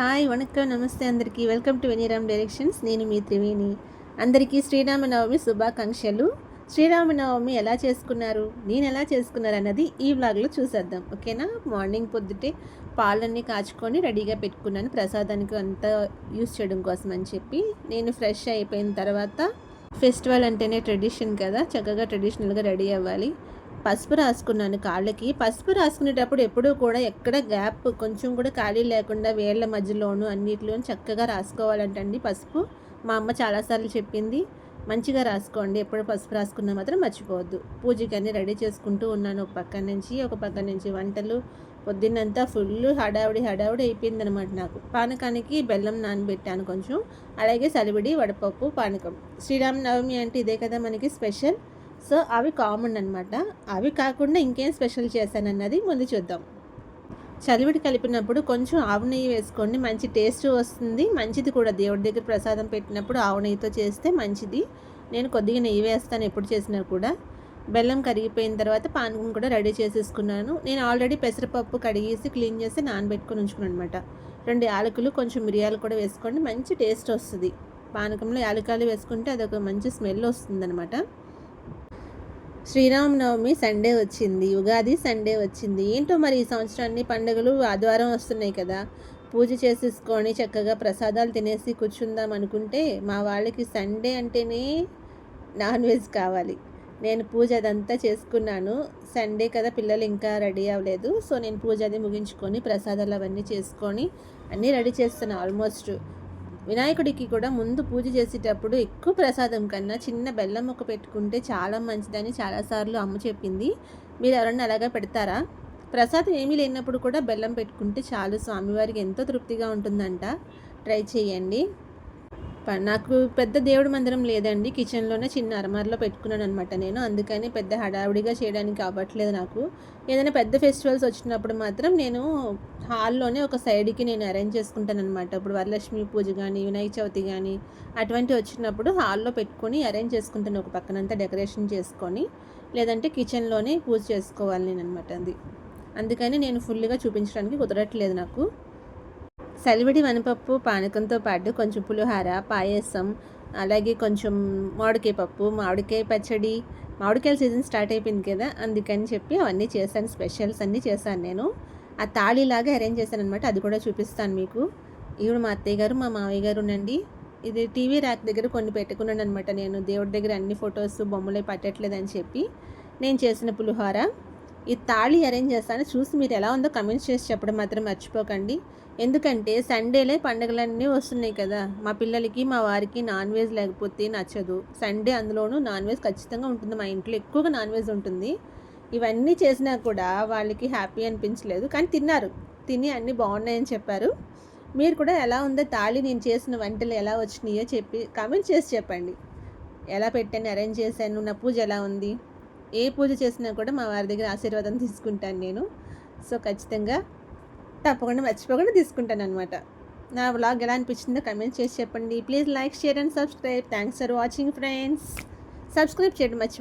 Hi వణక్కం నమస్తే అందరికీ. Welcome to Veniram directions. నేను మీ త్రివేణి. అందరికీ శ్రీరామనవమి శుభాకాంక్షలు. శ్రీరామనవమి ఎలా చేసుకున్నారు? నేను ఎలా చేసుకున్నారు అన్నది ఈ వ్లాగ్లో చూసేద్దాం. ఓకేనా? మార్నింగ్ పొద్దుటే పాలన్నీ కాచుకొని రెడీగా పెట్టుకున్నాను. ప్రసాదానికి అంతా యూస్ చేయడం కోసం అని చెప్పి నేను ఫ్రెష్ అయిపోయిన తర్వాత ఫెస్టివల్ అంటేనే ట్రెడిషన్ కదా. చక్కగా ట్రెడిషనల్గా రెడీ అవ్వాలి. పసుపు రాసుకున్నాను కాళ్ళకి. పసుపు రాసుకునేటప్పుడు ఎప్పుడూ కూడా ఎక్కడ గ్యాప్ కొంచెం కూడా ఖాళీ లేకుండా వేళ్ళ మధ్యలోను అన్నిటిలోనూ చక్కగా రాసుకోవాలంటండి పసుపు. మా అమ్మ చాలాసార్లు చెప్పింది మంచిగా రాసుకోండి ఎప్పుడు పసుపు రాసుకున్నా మాత్రం మర్చిపోవద్దు. పూజకి అన్నీ రెడీ చేసుకుంటూ ఉన్నాను ఒక పక్క నుంచి ఒక పక్క నుంచి వంటలు. పొద్దున్నంతా ఫుల్ హడావుడి హడావుడి అయిపోయింది అనమాట నాకు. పానకానికి బెల్లం నానబెట్టాను కొంచెం. అలాగే సలివిడి వడపప్పు పానకం. శ్రీరామనవమి అంటే ఇదే కదా మనకి స్పెషల్. సో అవి కామన్ అనమాట అవి కాకుండా ఇంకేం స్పెషల్ చేశానన్నది ముందు చూద్దాం. చలివిడి కలిపినప్పుడు కొంచెం ఆవు నెయ్యి వేసుకోండి. మంచి టేస్ట్ వస్తుంది. మంచిది కూడా. దేవుడి దగ్గర ప్రసాదం పెట్టినప్పుడు ఆవు నెయ్యితో చేస్తే మంచిది. నేను కొద్దిగా నెయ్యి వేస్తాను ఎప్పుడు చేసినా కూడా. బెల్లం కరిగిపోయిన తర్వాత పానకం కూడా రెడీ చేసేసుకున్నాను. నేను ఆల్రెడీ పెసరపప్పు కడిగేసి క్లీన్ చేసి నానబెట్టుకుని ఉంచుకున్నాను అనమాట రెండు యాలకులు కొంచెం మిరియాలు కూడా వేసుకోండి. మంచి టేస్ట్ వస్తుంది. పానకంలో యాలకాయలు వేసుకుంటే అదొక మంచి స్మెల్ వస్తుంది అనమాట శ్రీరామనవమి సండే వచ్చింది ఉగాది సండే వచ్చింది. ఏంటో మరి ఈ సంవత్సరాన్ని పండుగలు ఆదివారం వస్తున్నాయి కదా. పూజ చేసేసుకొని చక్కగా ప్రసాదాలు తినేసి కూర్చుందాం అనుకుంటే మా వాళ్ళకి సండే అంటేనే నాన్ వెజ్ కావాలి. నేను పూజ అదంతా చేసుకున్నాను. సండే కదా పిల్లలు ఇంకా రెడీ అవ్వలేదు. సో నేను పూజ అది ముగించుకొని ప్రసాదాలు అవన్నీ చేసుకొని అన్నీ రెడీ చేస్తాను ఆల్మోస్ట్. వినాయకుడికి కూడా ముందు పూజ చేసేటప్పుడు ఎక్కువ ప్రసాదం కన్నా చిన్న బెల్లం ముక్క పెట్టుకుంటే చాలా మంచిదని చాలాసార్లు అమ్మ చెప్పింది. మీరు ఎవరన్నా అలాగా పెడతారా? ప్రసాదం ఏమీ లేనప్పుడు కూడా బెల్లం పెట్టుకుంటే చాలు స్వామివారికి ఎంతో తృప్తిగా ఉంటుందంట. ట్రై చేయండి. నాకు పెద్ద దేవుడి మందిరం లేదండి. కిచెన్లోనే చిన్న అరమార్లో పెట్టుకున్నాను అనమాట నేను. అందుకని పెద్ద హడావుడిగా చేయడానికి అవ్వట్లేదు నాకు. ఏదైనా పెద్ద ఫెస్టివల్స్ వచ్చినప్పుడు మాత్రం నేను హాల్లోనే ఒక సైడ్కి నేను అరేంజ్ చేసుకుంటాను అనమాట ఇప్పుడు వరలక్ష్మి పూజ కానీ వినాయక చవితి కానీ అటువంటివి వచ్చినప్పుడు హాల్లో పెట్టుకొని అరేంజ్ చేసుకుంటాను. ఒక పక్కనంతా డెకరేషన్ చేసుకొని లేదంటే కిచెన్లోనే పూజ చేసుకోవాలి నేను అనమాట అది. అందుకని నేను ఫుల్గా చూపించడానికి కుదరట్లేదు నాకు. సలివిడి వనపప్పు పానకంతో పాటు కొంచెం పులిహార పాయసం అలాగే కొంచెం మామిడికాయ పప్పు మామిడికాయ పచ్చడి మామిడికాయల సీజన్ స్టార్ట్ అయిపోయింది కదా అందుకని చెప్పి అవన్నీ చేశాను స్పెషల్స్ అన్నీ చేశాను నేను. ఆ తాళీలాగా అరేంజ్ చేశాను అనమాట అది కూడా చూపిస్తాను మీకు. ఈవిడ మా అత్తయ్య గారు మా మావయ్య గారు ఉండండి. ఇది టీవీ ర్యాక్ దగ్గర కొన్ని పెట్టుకున్నాను అనమాట నేను. దేవుడి దగ్గర అన్ని ఫొటోస్ బొమ్మలే పట్టట్లేదని చెప్పి నేను చేసిన పులిహోర. ఈ తాళి అరేంజ్ చేస్తాను. చూసి మీరు ఎలా ఉందో కమెంట్స్ చేసి చెప్పడం మాత్రం మర్చిపోకండి. ఎందుకంటే సండేలే పండుగలన్నీ వస్తున్నాయి కదా. మా పిల్లలకి మా వారికి నాన్ వెజ్ లేకపోతే నచ్చదు. సండే అందులోనూ నాన్ వెజ్ ఖచ్చితంగా ఉంటుంది. మా ఇంట్లో ఎక్కువగా నాన్ వెజ్ ఉంటుంది. ఇవన్నీ చేసినా కూడా వాళ్ళకి హ్యాపీ అనిపించలేదు. కానీ తిన్నారు. తిని అన్నీ బాగున్నాయని చెప్పారు. మీరు కూడా ఎలా ఉందో తాళి నేను చేసిన వంటలు ఎలా వచ్చినాయో చెప్పి కామెంట్ చేసి చెప్పండి. ఎలా పెట్టాను అరేంజ్ చేశాను నా పూజ ఎలా ఉంది? ఏ పూజ చేసినా కూడా మా వారి దగ్గర ఆశీర్వాదం తీసుకుంటాను నేను. సో ఖచ్చితంగా తప్పకుండా మర్చిపోకుండా తీసుకుంటాను అనమాట నా వ్లాగ్ ఎలా అనిపించిందో కమెంట్ చేసి చెప్పండి. Please like share and subscribe. Thanks for watching friends. Subscribe చేయడం మర్చి